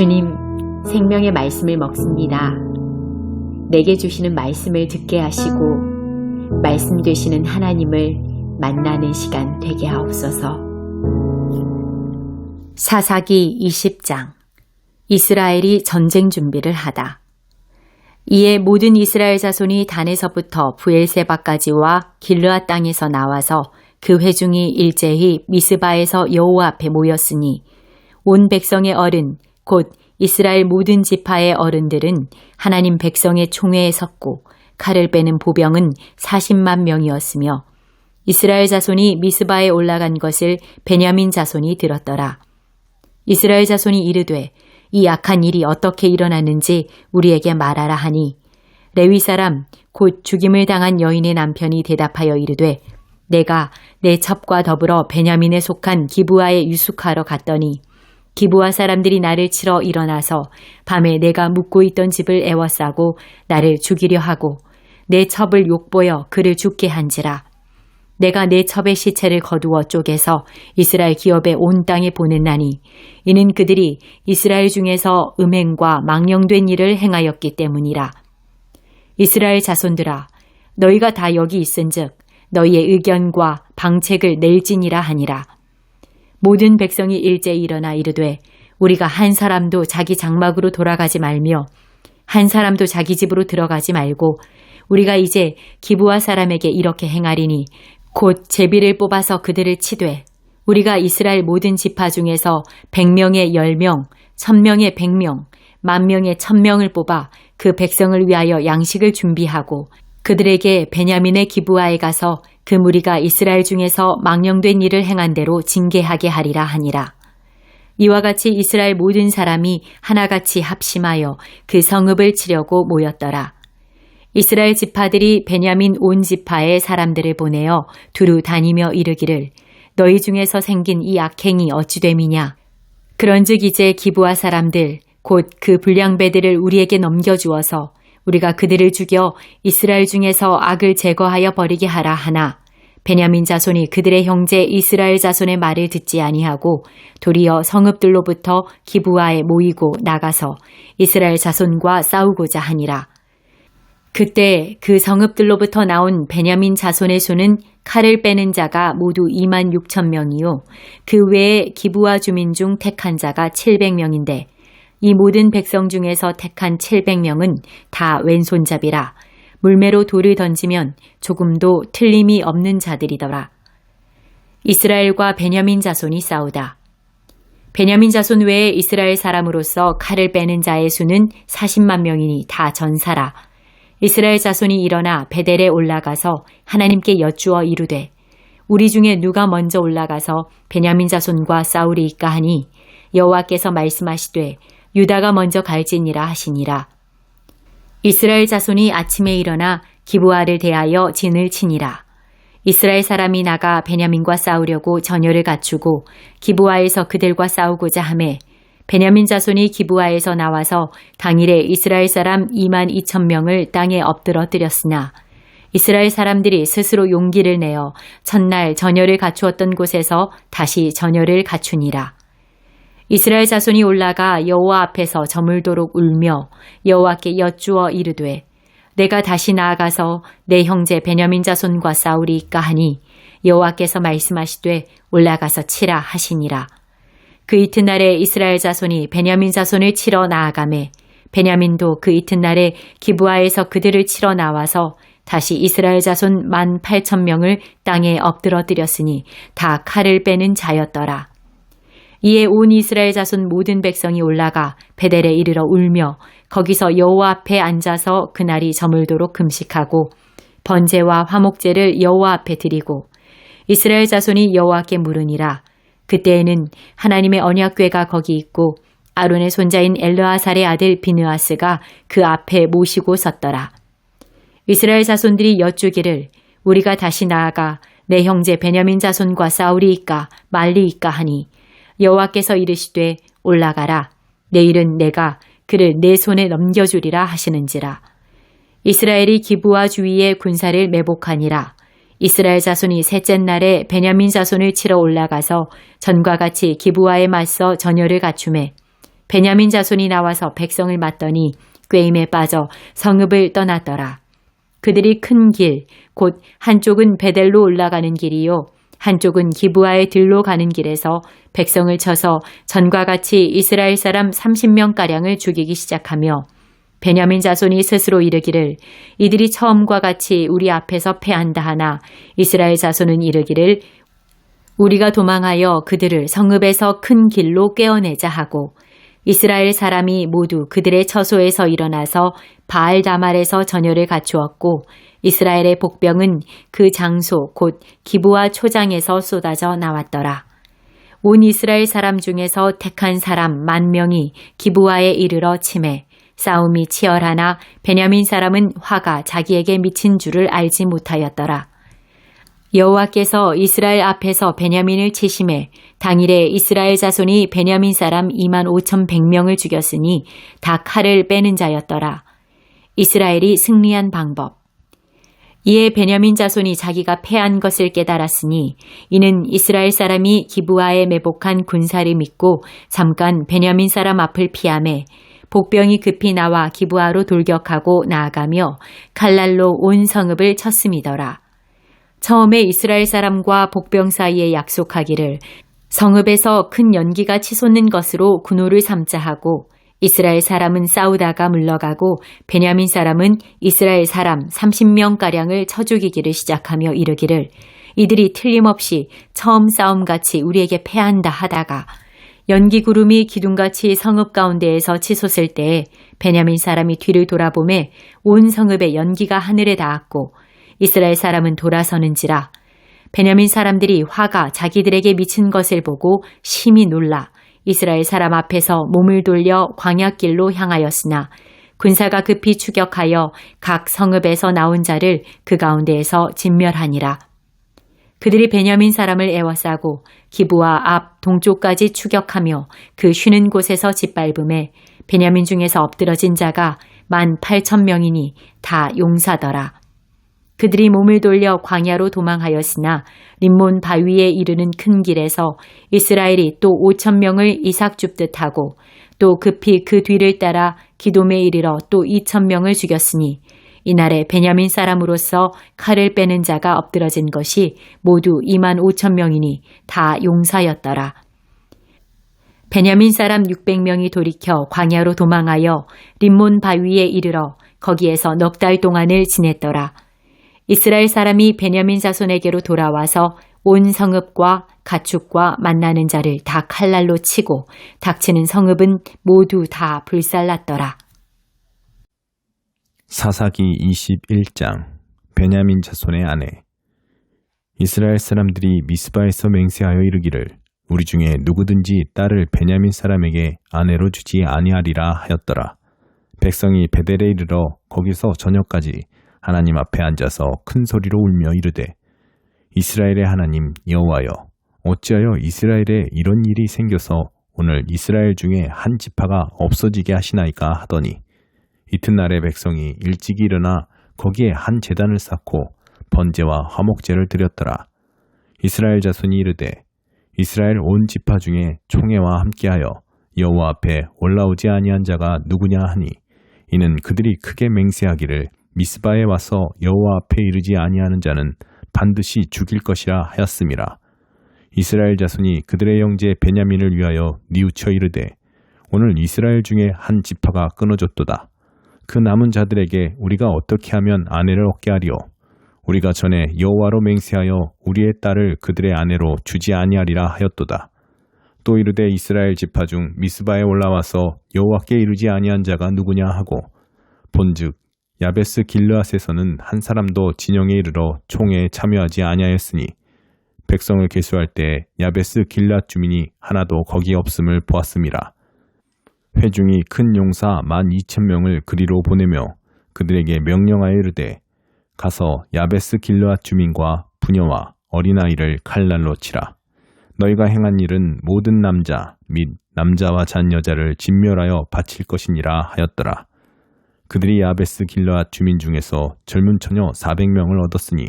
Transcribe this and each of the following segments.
주님, 생명의 말씀을 먹습니다. 내게 주시는 말씀을 듣게 하시고, 말씀 되시는 하나님을 만나는 시간 되게 하옵소서. 사사기 20장 이스라엘이 전쟁 준비를 하다. 이에 모든 이스라엘 자손이 단에서부터 부엘세바까지와 길르아 땅에서 나와서 그 회중이 일제히 미스바에서 여호와 앞에 모였으니 온 백성의 어른 곧 이스라엘 모든 지파의 어른들은 하나님 백성의 총회에 섰고 칼을 빼는 보병은 40만 명이었으며 이스라엘 자손이 미스바에 올라간 것을 베냐민 자손이 들었더라. 이스라엘 자손이 이르되 이 악한 일이 어떻게 일어났는지 우리에게 말하라 하니 레위 사람 곧 죽임을 당한 여인의 남편이 대답하여 이르되 내가 내 첩과 더불어 베냐민에 속한 기부하에 유숙하러 갔더니 기부하 사람들이 나를 치러 일어나서 밤에 내가 묵고 있던 집을 애워싸고 나를 죽이려 하고 내 첩을 욕보여 그를 죽게 한지라. 내가 내 첩의 시체를 거두어 쪼개서 이스라엘 기업의 온 땅에 보냈나니 이는 그들이 이스라엘 중에서 음행과 망령된 일을 행하였기 때문이라. 이스라엘 자손들아 너희가 다 여기 있은즉 너희의 의견과 방책을 낼지니라 하니라. 모든 백성이 일제히 일어나 이르되 우리가 한 사람도 자기 장막으로 돌아가지 말며 한 사람도 자기 집으로 들어가지 말고 우리가 이제 기부와 사람에게 이렇게 행하리니 곧 제비를 뽑아서 그들을 치되 우리가 이스라엘 모든 지파 중에서 100명의 10명, 1000명의 100명, 만 명의 1000명을 뽑아 그 백성을 위하여 양식을 준비하고 그들에게 베냐민의 기부하에 가서 그 무리가 이스라엘 중에서 망령된 일을 행한 대로 징계하게 하리라 하니라. 이와 같이 이스라엘 모든 사람이 하나같이 합심하여 그 성읍을 치려고 모였더라. 이스라엘 지파들이 베냐민 온 지파의 사람들을 보내어 두루 다니며 이르기를 너희 중에서 생긴 이 악행이 어찌 됨이냐. 그런즉 이제 기부하 사람들 곧 그 불량배들을 우리에게 넘겨 주어서 우리가 그들을 죽여 이스라엘 중에서 악을 제거하여 버리게 하라 하나 베냐민 자손이 그들의 형제 이스라엘 자손의 말을 듣지 아니하고 도리어 성읍들로부터 기부하에 모이고 나가서 이스라엘 자손과 싸우고자 하니라. 그때 그 성읍들로부터 나온 베냐민 자손의 수는 칼을 빼는 자가 모두 2만 6천 명이요. 그 외에 기부하 주민 중 택한 자가 700명인데 이 모든 백성 중에서 택한 700명은 다 왼손잡이라 물매로 돌을 던지면 조금도 틀림이 없는 자들이더라. 이스라엘과 베냐민 자손이 싸우다. 베냐민 자손 외에 이스라엘 사람으로서 칼을 빼는 자의 수는 40만 명이니 다 전사라. 이스라엘 자손이 일어나 베델에 올라가서 하나님께 여쭈어 이르되 우리 중에 누가 먼저 올라가서 베냐민 자손과 싸우리이까 하니 여호와께서 말씀하시되 유다가 먼저 갈지니라 하시니라. 이스라엘 자손이 아침에 일어나 기부아를 대하여 진을 치니라. 이스라엘 사람이 나가 베냐민과 싸우려고 전열을 갖추고 기부아에서 그들과 싸우고자 하매 베냐민 자손이 기부아에서 나와서 당일에 이스라엘 사람 2만 2천 명을 땅에 엎드러뜨렸으나 이스라엘 사람들이 스스로 용기를 내어 첫날 전열을 갖추었던 곳에서 다시 전열을 갖추니라. 이스라엘 자손이 올라가 여호와 앞에서 저물도록 울며 여호와께 여쭈어 이르되 내가 다시 나아가서 내 형제 베냐민 자손과 싸우리이까 하니 여호와께서 말씀하시되 올라가서 치라 하시니라. 그 이튿날에 이스라엘 자손이 베냐민 자손을 치러 나아가매 베냐민도 그 이튿날에 기부하에서 그들을 치러 나와서 다시 이스라엘 자손 만 팔천 명을 땅에 엎드러뜨렸으니 다 칼을 빼는 자였더라. 이에 온 이스라엘 자손 모든 백성이 올라가 베델에 이르러 울며 거기서 여호와 앞에 앉아서 그날이 저물도록 금식하고 번제와 화목제를 여호와 앞에 드리고 이스라엘 자손이 여호와께 물으니라 그때에는 하나님의 언약궤가 거기 있고 아론의 손자인 엘르아살의 아들 비느아스가 그 앞에 모시고 섰더라. 이스라엘 자손들이 여쭈기를 우리가 다시 나아가 내 형제 베냐민 자손과 싸우리이까 말리이까 하니 여호와께서 이르시되 올라가라 내일은 내가 그를 내 손에 넘겨주리라 하시는지라 이스라엘이 기부와 주위의 군사를 매복하니라 이스라엘 자손이 셋째 날에 베냐민 자손을 치러 올라가서 전과 같이 기부와에 맞서 전열을 갖춤해 베냐민 자손이 나와서 백성을 맞더니 꾀임에 빠져 성읍을 떠났더라. 그들이 큰 길, 곧 한쪽은 베델로 올라가는 길이요. 한쪽은 기부아의 들로 가는 길에서 백성을 쳐서 전과 같이 이스라엘 사람 30명가량을 죽이기 시작하며 베냐민 자손이 스스로 이르기를 이들이 처음과 같이 우리 앞에서 패한다 하나 이스라엘 자손은 이르기를 우리가 도망하여 그들을 성읍에서 큰 길로 깨어내자 하고 이스라엘 사람이 모두 그들의 처소에서 일어나서 바알 다말에서 전열을 갖추었고 이스라엘의 복병은 그 장소 곧 기부와 초장에서 쏟아져 나왔더라. 온 이스라엘 사람 중에서 택한 사람 만 명이 기부와에 이르러 침해 싸움이 치열하나 베냐민 사람은 화가 자기에게 미친 줄을 알지 못하였더라. 여호와께서 이스라엘 앞에서 베냐민을 치심해 당일에 이스라엘 자손이 베냐민 사람 2만 5천 100명을 죽였으니 다 칼을 빼는 자였더라. 이스라엘이 승리한 방법. 이에 베냐민 자손이 자기가 패한 것을 깨달았으니 이는 이스라엘 사람이 기부하에 매복한 군사를 믿고 잠깐 베냐민 사람 앞을 피함에 복병이 급히 나와 기부하로 돌격하고 나아가며 칼날로 온 성읍을 쳤음이더라. 처음에 이스라엘 사람과 복병 사이에 약속하기를 성읍에서 큰 연기가 치솟는 것으로 군호를 삼자 하고 이스라엘 사람은 싸우다가 물러가고 베냐민 사람은 이스라엘 사람 30명가량을 쳐 죽이기를 시작하며 이르기를 이들이 틀림없이 처음 싸움같이 우리에게 패한다 하다가 연기 구름이 기둥같이 성읍 가운데에서 치솟을 때에 베냐민 사람이 뒤를 돌아보매 온 성읍의 연기가 하늘에 닿았고 이스라엘 사람은 돌아서는지라 베냐민 사람들이 화가 자기들에게 미친 것을 보고 심히 놀라 이스라엘 사람 앞에서 몸을 돌려 광야길로 향하였으나 군사가 급히 추격하여 각 성읍에서 나온 자를 그 가운데에서 진멸하니라. 그들이 베냐민 사람을 애워싸고 기부와 앞 동쪽까지 추격하며 그 쉬는 곳에서 짓밟음에 베냐민 중에서 엎드러진 자가 만 팔천 명이니 다 용사더라. 그들이 몸을 돌려 광야로 도망하였으나 림몬 바위에 이르는 큰 길에서 이스라엘이 또 5천 명을 이삭 줍듯 하고 또 급히 그 뒤를 따라 기돔에 이르러 또 2천 명을 죽였으니 이날에 베냐민 사람으로서 칼을 빼는 자가 엎드러진 것이 모두 2만 5천 명이니 다 용사였더라. 베냐민 사람 600명이 돌이켜 광야로 도망하여 림몬 바위에 이르러 거기에서 넉 달 동안을 지냈더라. 이스라엘 사람이 베냐민 자손에게로 돌아와서 온 성읍과 가축과 만나는 자를 다 칼날로 치고 닥치는 성읍은 모두 다 불살랐더라. 사사기 21장 베냐민 자손의 아내 이스라엘 사람들이 미스바에서 맹세하여 이르기를 우리 중에 누구든지 딸을 베냐민 사람에게 아내로 주지 아니하리라 하였더라. 백성이 베델에 이르러 거기서 저녁까지 하나님 앞에 앉아서 큰 소리로 울며 이르되 이스라엘의 하나님 여호와여 어찌하여 이스라엘에 이런 일이 생겨서 오늘 이스라엘 중에 한 지파가 없어지게 하시나이까 하더니 이튿날에 백성이 일찍 일어나 거기에 한 재단을 쌓고 번제와 화목제를 드렸더라. 이스라엘 자손이 이르되 이스라엘 온 지파 중에 총회와 함께하여 여호와 앞에 올라오지 아니한 자가 누구냐 하니 이는 그들이 크게 맹세하기를 미스바에 와서 여호와 앞에 이르지 아니하는 자는 반드시 죽일 것이라 하였음이라. 이스라엘 자손이 그들의 형제 베냐민을 위하여 뉘우쳐 이르되 오늘 이스라엘 중에 한 지파가 끊어졌도다. 그 남은 자들에게 우리가 어떻게 하면 아내를 얻게 하리오? 우리가 전에 여호와로 맹세하여 우리의 딸을 그들의 아내로 주지 아니하리라 하였도다. 또 이르되 이스라엘 지파 중 미스바에 올라와서 여호와께 이르지 아니한 자가 누구냐 하고 본즉 야베스 길르앗에서는 한 사람도 진영에 이르러 총회에 참여하지 아니하였으니 백성을 계수할 때 야베스 길앗 주민이 하나도 거기 없음을 보았습니다. 회중이 큰 용사 만 이천 명을 그리로 보내며 그들에게 명령하여 이르되 가서 야베스 길르앗 주민과 부녀와 어린아이를 칼날로 치라. 너희가 행한 일은 모든 남자 및 남자와 잔 여자를 진멸하여 바칠 것이니라 하였더라. 그들이 야베스 길러앗 주민 중에서 젊은 처녀 400명을 얻었으니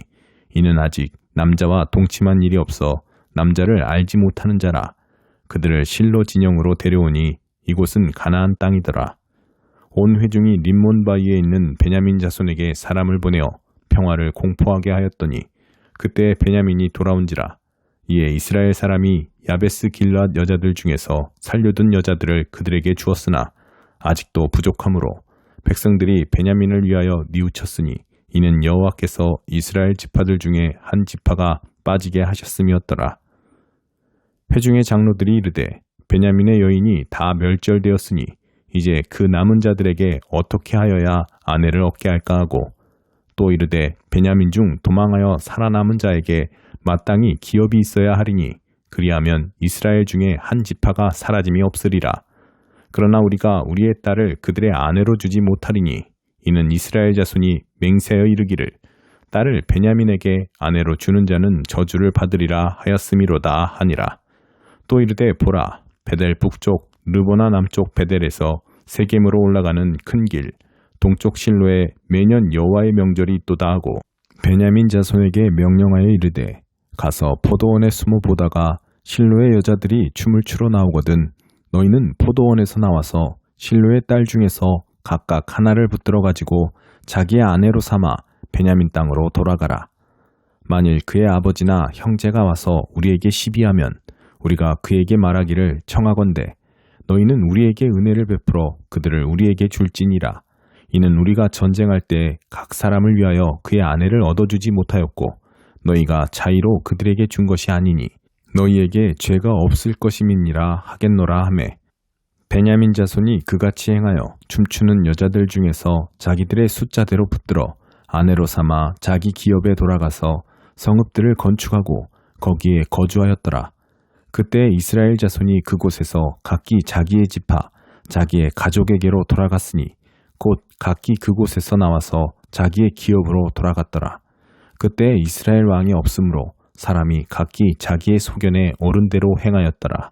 이는 아직 남자와 동침한 일이 없어 남자를 알지 못하는 자라 그들을 실로 진영으로 데려오니 이곳은 가나안 땅이더라. 온 회중이 림몬 바위에 있는 베냐민 자손에게 사람을 보내어 평화를 공포하게 하였더니 그때 베냐민이 돌아온지라 이에 이스라엘 사람이 야베스 길랏 여자들 중에서 살려둔 여자들을 그들에게 주었으나 아직도 부족하므로 백성들이 베냐민을 위하여 뉘우쳤으니 이는 여호와께서 이스라엘 지파들 중에 한 지파가 빠지게 하셨음이었더라. 회중의 장로들이 이르되 베냐민의 여인이 다 멸절되었으니 이제 그 남은 자들에게 어떻게 하여야 아내를 얻게 할까 하고 또 이르되 베냐민 중 도망하여 살아남은 자에게 마땅히 기업이 있어야 하리니 그리하면 이스라엘 중에 한 지파가 사라짐이 없으리라. 그러나 우리가 우리의 딸을 그들의 아내로 주지 못하리니 이는 이스라엘 자손이 맹세하여 이르기를 딸을 베냐민에게 아내로 주는 자는 저주를 받으리라 하였음이로다 하니라. 또 이르되 보라 베델 북쪽 르보나 남쪽 베델에서 세겜으로 올라가는 큰 길 동쪽 실로에 매년 여호와의 명절이 있도다 하고 베냐민 자손에게 명령하여 이르되 가서 포도원에 숨어 보다가 실로의 여자들이 춤을 추러 나오거든 너희는 포도원에서 나와서 실로의 딸 중에서 각각 하나를 붙들어 가지고 자기의 아내로 삼아 베냐민 땅으로 돌아가라. 만일 그의 아버지나 형제가 와서 우리에게 시비하면 우리가 그에게 말하기를 청하건대 너희는 우리에게 은혜를 베풀어 그들을 우리에게 줄지니라. 이는 우리가 전쟁할 때 각 사람을 위하여 그의 아내를 얻어주지 못하였고 너희가 자의로 그들에게 준 것이 아니니 너희에게 죄가 없을 것임이니라 하겠노라 하매 베냐민 자손이 그같이 행하여 춤추는 여자들 중에서 자기들의 숫자대로 붙들어 아내로 삼아 자기 기업에 돌아가서 성읍들을 건축하고 거기에 거주하였더라. 그때 이스라엘 자손이 그곳에서 각기 자기의 지파, 자기의 가족에게로 돌아갔으니 곧 각기 그곳에서 나와서 자기의 기업으로 돌아갔더라. 그때 이스라엘 왕이 없으므로 사람이 각기 자기의 소견에 옳은 대로 행하였더라.